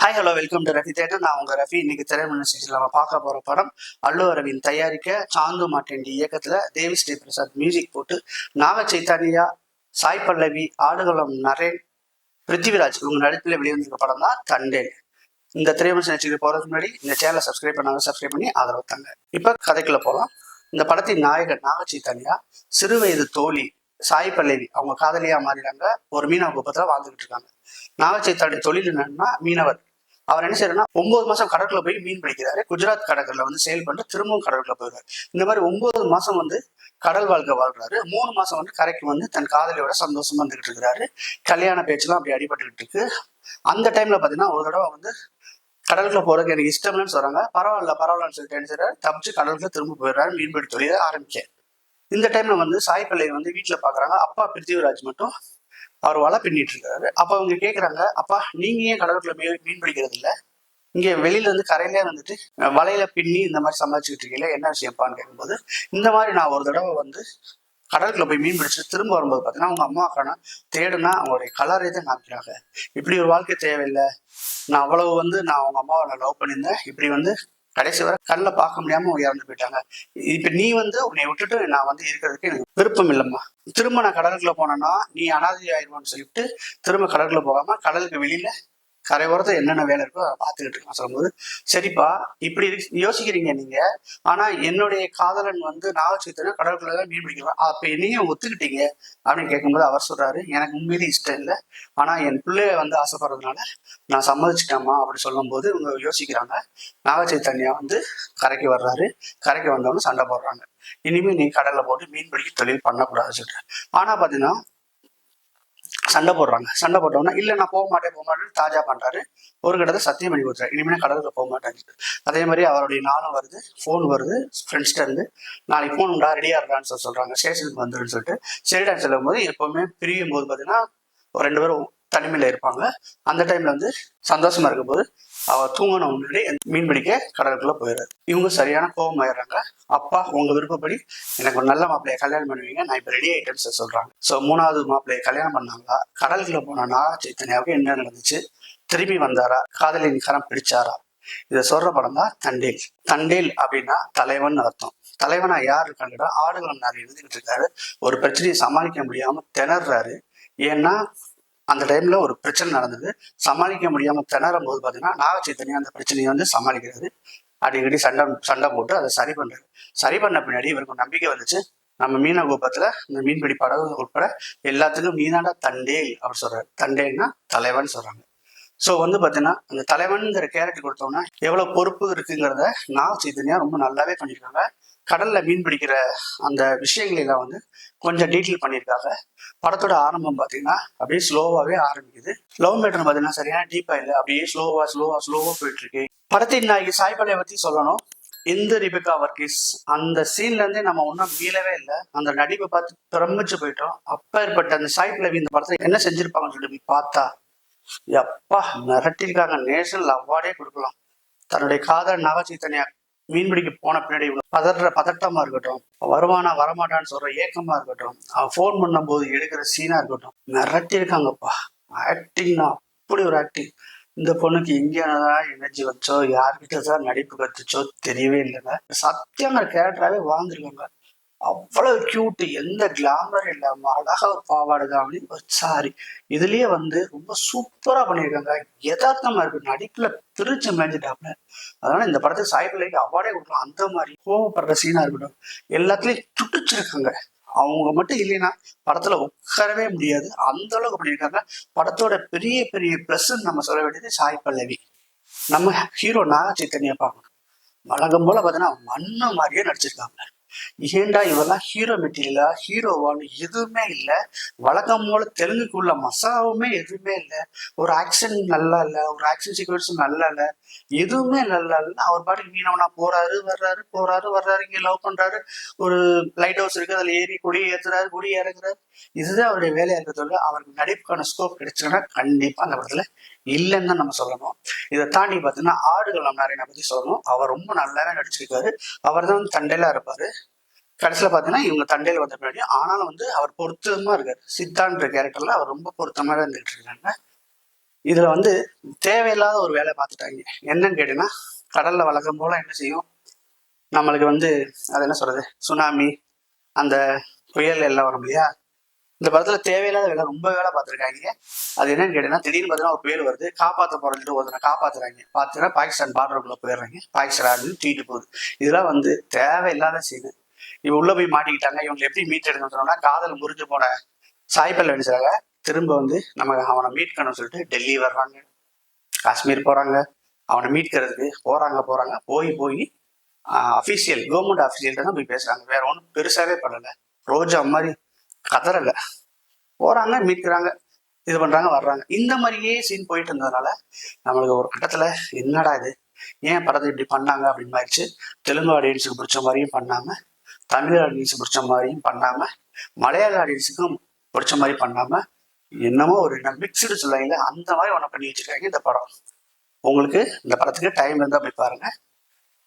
Hi hello welcome to Rafi theatre நான் உங்க ரஃபி. இன்னைக்கு திரைமணி சீரிஸ்ல நம்ம பார்க்க போற படம் அல்லு அரவிந்த் தயாரிக்க சாந்து மாட்டேண்டி இயக்கத்துல தேவி ஸ்ரீ பிரசாத் மியூசிக் போட்டு நாக சைத்தானியா சாய் பல்லவி ஆடுகளம் நரேன் பிருத்திவிராஜ் இவங்க நடிப்பில் வெளிவந்திருக்க படம் தான் தண்டே இந்த திரைமணி நிகழ்ச்சிக்கு போறதுக்கு முன்னாடி இந்த சேனலை சப்ஸ்கிரைப் பண்ணாங்க சப்ஸ்கிரைப் பண்ணி ஆதரவு தாங்க. இப்ப கதைக்குள்ள போகலாம் இந்த படத்தின் நாயகன் நாக சைத்தானியா சிறு வயது தோழி சாய் பல்லவி அவங்க காதலியா மாறினாங்க ஒரு மீனவ குப்பத்துல வாழ்ந்துகிட்டு இருக்காங்க. நாகச்சைத்தாடைய தொழில் என்னன்னா மீனவர். அவர் என்ன செய்யறா ஒன்பது மாசம் கடற்குள்ள போய் மீன் பிடிக்கிறாரு. குஜராத் கடற்கரையில வந்து செயல் பண்ணிட்டு திரும்பவும் கடற்குள்ள போயிடுறாரு. இந்த மாதிரி ஒன்பது மாசம் வந்து கடல் வாழ்க்கை வாழ்றாரு. மூணு மாசம் வந்து கரைக்கு வந்து தன் காதலியோட சந்தோஷமா வந்துகிட்டு இருக்கிறாரு. கல்யாண பேச்செல்லாம் அப்படி அடிபட்டுக்கிட்டு இருக்கு. அந்த டைம்ல பாத்தீங்கன்னா ஒரு தடவை வந்து கடலுக்குள்ள போறதுக்கு எனக்கு இஷ்டம் இல்லைன்னு சொல்றாங்க. பரவாயில்ல பரவாயில்லன்னு சொல்லிட்டு என்ன செய்யறாரு தப்பிச்சு கடலுக்குள்ள திரும்ப போயிடுறாரு மீன்பிடி தொழிலை ஆரம்பிக்க. இந்த டைம்ல வந்து சாய் பிள்ளையை வந்து வீட்டுல பாக்குறாங்க. அப்பா பிருத்திவிராஜ் மட்டும் அவர் வலை பின்னிட்டு இருக்காரு. அப்ப அவங்க கேட்குறாங்க அப்பா நீங்க ஏன் கடலுக்குள்ள மீன் மீன் பிடிக்கிறது இல்ல? இங்க வெளியில இருந்து கரையிலே வந்துட்டு வலையில பின்னி இந்த மாதிரி சமாளிச்சுக்கிட்டு இருக்கீங்களா என்ன விஷயப்பான்னு கேட்கும்போது இந்த மாதிரி நான் ஒரு தடவை வந்து கடலுக்குள்ள போய் மீன் பிடிச்சி திரும்ப வரும்போது பார்த்தீங்கன்னா அவங்க அம்மா அக்கானா தேடுனா அவங்களுடைய கலரை தான் காமிக்கிறாங்க. இப்படி ஒரு வாழ்க்கை தேவையில்லை. நான் அவ்வளவு வந்து நான் அவங்க அம்மாவை லவ் பண்ணியிருந்தேன். இப்படி வந்து கடைசி வரை கண்ணில் பார்க்க முடியாம அவங்க இறந்து போயிட்டாங்க. இப்ப நீ வந்து உன்னை விட்டுட்டு நான் வந்து இருக்கிறதுக்கு எனக்கு விருப்பம் இல்லைம்மா. திரும்ப நான் கடலுக்குள்ள போனேன்னா நீ அனாதை ஆயிடுவான்னு சொல்லிட்டு திரும்ப கடலுக்குள்ள போகாம கடலுக்கு வெளியில கரை என்னென்ன வேலை இருக்கோ அதை பார்த்துக்கிட்டு இருக்கோம் சொல்லும்போது சரிப்பா இப்படி யோசிக்கிறீங்க நீங்க. ஆனா என்னுடைய காதலன் வந்து நாகச்சைத்தன கடலுக்குள்ள தான் மீன் பிடிக்கலாம் அப்ப என்னையும் ஒத்துக்கிட்டீங்க அப்படின்னு கேட்கும்போது அவர் சொல்றாரு எனக்கு உண்மையிலே இஷ்டம் இல்லை. ஆனா என் பிள்ளைய வந்து ஆசைப்படுறதுனால நான் சம்மதிச்சிட்டேம்மா அப்படி சொல்லும்போது இவங்க யோசிக்கிறாங்க. நாகச்சைத்தன்யா வந்து கரைக்கு வர்றாரு. கரைக்கு வந்தவங்க சண்டை போடுறாங்க. இனிமே நீ கடல்ல போட்டு மீன் பிடிக்க தொழில் பண்ணக்கூடாதுன்னு சொல்லிட்டு ஆனா பாத்தீங்கன்னா சண்டை போடுறாங்க. சண்டை போட்டோம்னா இல்லை நான் போக மாட்டேன் போக மாட்டேன்னு தாஜா பண்ணுறாரு ஒரு கட்டத்தை சத்தியம் பண்ணி கொடுத்துறாரு இனிமேல் கடலுக்கு போக மாட்டேன். அதே மாதிரி அவருடைய நாளும் வருது ஃபோன் வருது ஃப்ரெண்ட்ஸ்ட்ட இருந்து நாளைக்கு ஃபோன் உண்டா? ரெடியாக இருக்கான்னு சொல்லி சொல்கிறாங்க ஸ்டேஷனுக்கு வந்துருன்னு சொல்லிட்டு சரிடான்னு சொல்லும் போது எப்போவுமே பிரியும் போது பார்த்தீங்கன்னா ஒரு ரெண்டு பேரும் தனிமையில இருப்பாங்க. அந்த டைம்ல வந்து சந்தோஷமா இருக்கும்போது அவர் தூங்கின முன்னாடி மீன் பிடிக்க கடலுக்குள்ள போயிடுறாரு. இவங்க சரியான கோபம் ஆயிடுறாங்க. அப்பா உங்க விருப்பப்படி எனக்கு ஒரு நல்ல மாப்பிள்ளையை கல்யாணம் பண்ணுவீங்க. நான் இப்போ ரெடி ஐட்டம்ஸ் சொல்கிறாங்க சொல்றாங்க. மூணாவது மாப்பிள்ளையை கல்யாணம் பண்ணாங்களா? கடலுக்குள்ளே போனா சைத்தன்யாவுக்கு என்ன நடந்துச்சு? திரும்பி வந்தாரா? காதலின் கரம் பிடிச்சாரா? இதை சொல்ற படம் தான் தண்டேல். தண்டேல் அப்படின்னா தலைவன் அர்த்தம். தலைவனா யார் இருக்காங்கன்னா ஆடுகளம் நிறைய எழுதிக்கிட்டு இருக்காரு. ஒரு பிரச்சனையை சமாளிக்க முடியாம திணறாரு. ஏன்னா அந்த டைம்ல ஒரு பிரச்சனை நடந்தது. சமாளிக்க முடியாம திணறும் போது பாத்தீங்கன்னா நாகச்சைத்தன்யா அந்த பிரச்சனையை வந்து சமாளிக்கிறது. அடிக்கடி சண்டை சண்டை போட்டு அதை சரி பண்ணுறது சரி பண்ண பின்னாடி இவருக்கு நம்பிக்கை வந்துச்சு. நம்ம மீன கோபத்தில் இந்த மீன்பிடி படகு உட்பட எல்லாத்துக்கும் மீனாட தண்டே அப்படின்னு சொல்றாரு. தண்டேன்னா தலைவன் சொல்றாங்க. ஸோ வந்து பார்த்தீங்கன்னா அந்த தலைவன்கிற கேரக்டர் கொடுத்தோம்னா எவ்வளவு பொறுப்பு இருக்குங்கிறத நாக சைத்தன்யா ரொம்ப நல்லாவே பண்ணியிருக்காங்க கடல்ல மீன் பிடிக்கிற அந்த விஷயங்களெல்லாம் வந்து கொஞ்சம் டீட்டெயில் பண்ணியிருக்காங்க. படத்தோட ஆரம்பம் பார்த்தீங்கன்னா அப்படியே ஸ்லோவாகவே ஆரம்பிக்குது. லவ் மேட்டர் பார்த்தீங்கன்னா சரியான டீப்பா இல்லை. அப்படியே ஸ்லோவா ஸ்லோவா ஸ்லோவா போயிட்டு இருக்கு படத்தின் நாய்க்கு சாய்பலையை பத்தி சொல்லணும். இந்த ரிபிகா வர்கீஸ் அந்த சீன்ல இருந்தே நம்ம ஒன்றும் மீளவே இல்லை. அந்த நடிப்பை பார்த்து பிரமிச்சு போயிட்டோம். அப்பேற்பட்ட அந்த சாய் பல்லவி இந்த படத்துல என்ன செஞ்சிருப்பாங்கன்னு சொல்லி போய் பார்த்தா எப்பா மிரட்டிருக்காங்க நேஷனல் அவார்டே கொடுக்கலாம். தன்னுடைய காதல் நாகச்சைத்தன்யா மீன்பிடிக்க போன பின்னாடி பதற பதட்டமா இருக்கட்டும். வருவானா வரமாட்டான்னு சொல்ற ஏக்கமா இருக்கட்டும். அவன் ஃபோன் பண்ணும்போது எடுக்கிற சீனா இருக்கட்டும். மிரட்டிருக்காங்கப்பா ஆக்டிங்னா அப்படி ஒரு ஆக்டிங் இந்த பொண்ணுக்கு எங்கேதான் எனர்ஜி வச்சோ யார்கிட்ட தான் நடிப்பு கத்துச்சோ தெரியவே இல்லைங்க. சத்தியங்கிற கேரக்டராகவே வாழ்ந்துருக்காங்க. அவ்வளவு கியூட்டு எந்த கிளாமர் இல்லாம அழகா ஒரு பாவாடை தாவணி ஒரு சாரி இதுலயே வந்து ரொம்ப சூப்பரா பண்ணியிருக்காங்க. யதார்த்தமா இருக்கு. நடிப்புல திருச்சி மேஞ்சிட்டாப்ல அதனால இந்த படத்துக்கு சாய்பிள்ளைக்கு அவார்டே கொடுக்கலாம் அந்த மாதிரி கோவப்படுற சீனா இருக்கட்டும். எல்லாத்துலயும் துடிச்சிருக்காங்க. அவங்க மட்டும் இல்லைன்னா படத்துல உட்காரவே முடியாது. அந்த அளவுக்கு பண்ணியிருக்காங்க. படத்தோட பெரிய பெரிய பிளஸ் நம்ம சொல்ல வேண்டியது சாய் பல்லவி. நம்ம ஹீரோ நாக சைத்தன்யா பார்க்கணும் வழக்கம் போல பார்த்தீங்கன்னா மண்ணு மாதிரியே நடிச்சிருக்காங்க. ஏண்டா இவெல்லாம் ஹீரோ மெட்டீரியலா ஹீரோவான்னு எதுவுமே இல்லை. வழக்கம் போல தெலுங்குக்குள்ள மசாவுமே எதுவுமே இல்லை. ஒரு ஆக்ஷன் நல்லா இல்லை. ஒரு ஆக்ஷன் சீக்வன்ஸும் நல்லா இல்லை. எதுவுமே நல்லா இல்லை. அவர் பாட்டுக்கு மீனவனா போறாரு வர்றாரு போறாரு வர்றாரு இங்க லவ் பண்றாரு. ஒரு லைட் ஹவுஸ் இருக்கு அதுல ஏறி கொடி ஏத்துறாரு கொடி இறங்குறாரு இதுதான் அவருடைய வேலையா இருக்கிறதோட அவருக்கு நடிப்புக்கான ஸ்கோப் கிடைச்சதுன்னா கண்டிப்பா அந்த படத்துல இல்லைன்னு தான் நம்ம சொல்லணும். இதை தாண்டி பார்த்தீங்கன்னா ஆடுகள் நம்ம நிறைய பற்றி சொல்லணும். அவர் ரொம்ப நல்லாவே நடிச்சிருக்காரு. அவர் தான் வந்து தண்டையில இருப்பாரு. கடைசியில் பார்த்தீங்கன்னா இவங்க தண்டையில் வந்த பின்னாடி ஆனாலும் வந்து அவர் பொருத்தமாக இருக்கார். சித்தான்ற கேரக்டரில் அவர் ரொம்ப பொருத்தமாக இருந்துகிட்டு இருக்காங்க. இதில் வந்து தேவையில்லாத ஒரு வேலை பார்த்துட்டாங்க. என்னன்னு கேட்டிங்கன்னா கடலில் வழக்கம் போல என்ன செய்யும்? நம்மளுக்கு வந்து அது என்ன சொல்கிறது சுனாமி அந்த புயல் எல்லாம் வரும் இல்லையா? இந்த படத்துல தேவையில்லாத வேலை ரொம்ப வேலை பார்த்துருக்காங்க. அது என்னன்னு கேட்டீங்கன்னா திடீர்னு பார்த்தீங்கன்னா ஒரு பேர் வருது. காப்பாற்ற போறதுட்டு ஒருத்தனை காப்பாத்துறாங்க. பார்த்தீங்கன்னா பாகிஸ்தான் பார்டருக்குள்ள போயிடுறாங்க. பாகிஸ்தான் ஆர்மி தூக்கிட்டு போகுது. இதெல்லாம் வந்து தேவையில்லாத சீனு இவங்க உள்ள போய் மாட்டிக்கிட்டாங்க. இவங்களை எப்படி மீட் எடுக்கணும்னு சொன்னோம்னா காதல் முறிஞ்சு போன சாய்ப்பல் அடிச்சாங்க திரும்ப வந்து நம்ம அவனை மீட் பண்ண சொல்லிட்டு டெல்லி வர்றாங்க. காஷ்மீர் போறாங்க. அவனை மீட்கிறதுக்கு போறாங்க போறாங்க. போய் போய் அஃபீஷியல் கவர்மெண்ட் அஃபீஷியல்கிட்ட தான் போய் பேசுறாங்க. வேற ஒன்றும் பெருசாவே பண்ணலை. ரோஜா மாதிரி கதறல. போறாங்க மீட்கிறாங்க இது பண்றாங்க வர்றாங்க. இந்த மாதிரியே சீன் போயிட்டு இருந்ததுனால நம்மளுக்கு ஒரு கட்டத்துல என்னடா இது? ஏன் படத்தை இப்படி பண்ணாங்க அப்படின்னு ஆயிடுச்சு. தெலுங்கு ஆடியன்ஸுக்கு பிடிச்ச மாதிரியும் பண்ணாம தமிழ் ஆடியன்ஸுக்கு பிடிச்ச மாதிரியும் பண்ணாம மலையாள ஆடியன்ஸுக்கும் பிடிச்ச மாதிரி பண்ணாம என்னமோ ஒரு மிக்சடு சொல்லுவாங்க அந்த மாதிரி ஒன்று பண்ணி வச்சிருக்காங்க இந்த படம். உங்களுக்கு இந்த படத்துக்கு டைம் இருந்தால் போய் பாருங்க.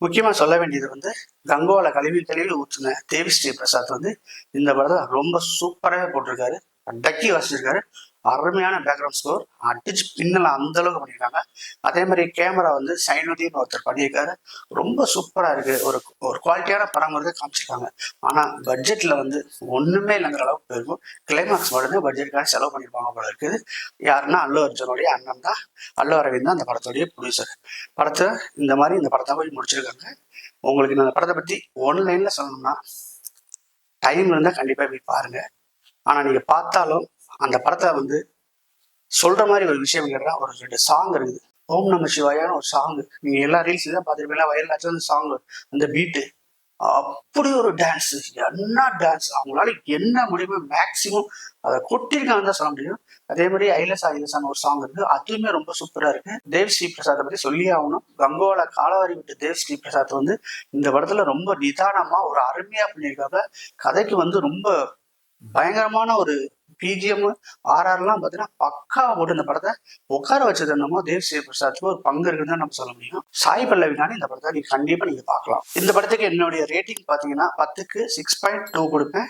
முக்கியமாக சொல்ல வேண்டியது வந்து கங்கோவில் கழுவி கழுவி ஊற்றுன தேவி ஸ்ரீ பிரசாத் வந்து இந்த படத்தை ரொம்ப சூப்பராகவே போட்டிருக்காரு. டக்கி வாசிச்சிருக்காரு. அருமையான பேக்ரவுண்ட் ஸ்கோர் அடிச்சு பின்னலாம் அந்த அளவுக்கு பண்ணியிருக்காங்க. அதே மாதிரி கேமரா வந்து சைனுதீன் ஒருத்தர் பண்ணியிருக்காரு. ரொம்ப சூப்பராக இருக்கு. ஒரு ஒரு குவாலிட்டியான படம் வந்து காமிச்சிருக்காங்க. ஆனால் பட்ஜெட்ல வந்து ஒன்றுமே இல்லைங்கிற அளவுக்கு போயிருக்கும். கிளைமாக்ஸ் மட்டுமே பட்ஜெட்டுக்காக செலவு பண்ணியிருப்பாங்க போல இருக்குது. யாருன்னா அல்லு அர்ஜுனுடைய அண்ணன் தான். அல்லு அரவிந்த் தான் அந்த படத்துடைய ப்ரொடியூசர் படத்தை இந்த மாதிரி இந்த படத்தை போய் முடிச்சிருக்காங்க. உங்களுக்கு இந்த படத்தை பற்றி ஒன்லைனில் சொல்லணும்னா டைம் இருந்தால் கண்டிப்பாக போய் பாருங்க. ஆனால் நீங்கள் பார்த்தாலும் அந்த படத்தை வந்து சொல்ற மாதிரி ஒரு விஷயம் கேட்டா ஒரு ரெண்டு சாங் இருக்குது. ஓம் நம சிவாயான ஒரு சாங் நீங்க எல்லா ரீல்ஸ் தான் பார்த்துருப்பீங்களா? ஆச்சு அந்த சாங் அந்த பீட்டு அப்படி ஒரு டான்ஸ் என்ன டான்ஸ் அவங்களால என்ன முடியுமோ மேக்சிமம் அதை கொட்டிருக்காங்கன்னு தான் சொல்ல முடியும். அதே மாதிரி ஐலசா ஐலசான ஒரு சாங் இருக்கு. அதுவுமே ரொம்ப சூப்பரா இருக்கு. தேவ் ஸ்ரீ பிரசாத்தை பத்தி சொல்லி ஆகணும். கங்கோல காலவாரி விட்டு தேவ் ஸ்ரீ பிரசாத் வந்து இந்த படத்துல ரொம்ப நிதானமா ஒரு அருமையா பண்ணியிருக்காங்க. கதைக்கு வந்து ரொம்ப பயங்கரமான ஒரு பிஜிஎம் ஆர்ஆர்லாம் பார்த்தீங்கன்னா பக்காவாக போட்டு இந்த படத்தை உட்கார வச்சது என்னமோ தேவ் ஸ்ரீ பிரசாத்துக்கு ஒரு பங்கு இருக்குன்னு தான் நம்ம சொல்ல முடியும். சாய் பல்லவினாலும் இந்த படத்தை நீங்கள் கண்டிப்பாக நீங்கள் பார்க்கலாம். இந்த படத்துக்கு என்னுடைய ரேட்டிங் பார்த்தீங்கன்னா பத்துக்கு சிக்ஸ் பாயிண்ட் டூ கொடுப்பேன்.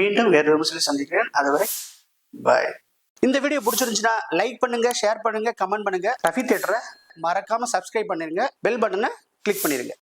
மீண்டும் வேறு ஒரு சொல்லி சந்திக்கிறேன். அதுவரை பாய் இந்த வீடியோ பிடிச்சிருந்துச்சுன்னா லைக் பண்ணுங்க ஷேர் பண்ணுங்க கமெண்ட் பண்ணுங்க. ரஃபி தியேட்டரை மறக்காம சப்ஸ்கிரைப் பண்ணிருங்க. பெல் பட்டனை கிளிக் பண்ணிருங்க.